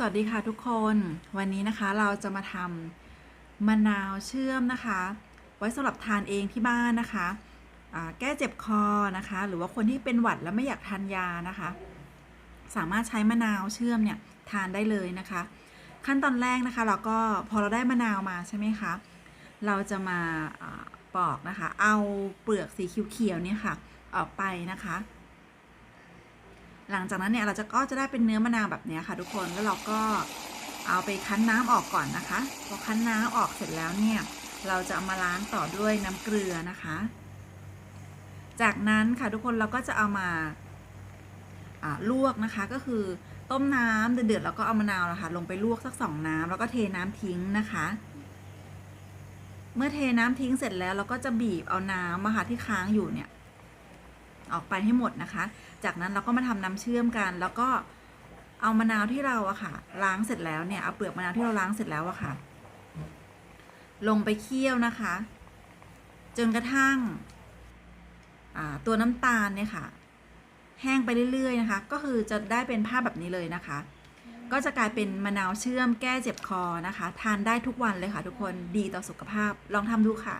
สวัสดีค่ะทุกคนวันนี้นะคะเราจะมาทำมะนาวเชื่อมนะคะ ไว้สำหรับทานเองที่บ้านนะคะแก้เจ็บคอนะคะ หรือว่าคนที่เป็นหวัดแล้วไม่อยากทานยานะคะ สามารถใช้มะนาวเชื่อมเนี่ยทานได้เลยนะคะ ขั้นตอนแรกนะคะ เราก็พอเราได้มะนาวมาใช่ไหมคะเราจะมาอาปอกนะคะ เอาเปลือกสีเขียวๆเนี่ยค่ะ ออกไปนะคะ หลังจากนั้นเนี่ยเราจะก็จะได้เป็นเนื้อมะนาวแบบนี้ค่ะ ทุกคนแล้วเราก็เอาไปคั้นน้ำออกก่อนนะคะพอคั้นน้ำออกเสร็จแล้วเนี่ยเราจะเอามาล้างต่อด้วยน้ำเกลือนะคะ จากนั้นค่ะทุกคนเราก็จะเอามาลวกนะคะก็คือต้มน้ำเดือดๆแล้วก็เอามะนาวนะคะลงไปลวกสักสองน้ำแล้วก็เทน้ำทิ้งนะคะ เมื่อเทน้ำทิ้งเสร็จแล้วเราก็จะบีบเอาน้ำอะค่ะที่ค้างอยู่เนี่ย ออกไปให้หมดนะคะ จากนั้นเราก็มาทำน้ำเชื่อมกัน แล้วก็เอามะนาวที่เราอะค่ะ ล้างเสร็จแล้วเนี่ยเอาเปลือกมะนาวที่เราล้างเสร็จแล้วอะค่ะ ลงไปเคี่ยวนะคะ จนกระทั่งตัวน้ำตาลเนี่ยค่ะ แห้งไปเรื่อยๆนะคะ ก็คือจะได้เป็นภาพแบบนี้เลยนะคะ ก็จะกลายเป็นมะนาวเชื่อมแก้เจ็บคอนะคะ ทานได้ทุกวันเลยค่ะทุกคนดีต่อสุขภาพลองทำดูค่ะ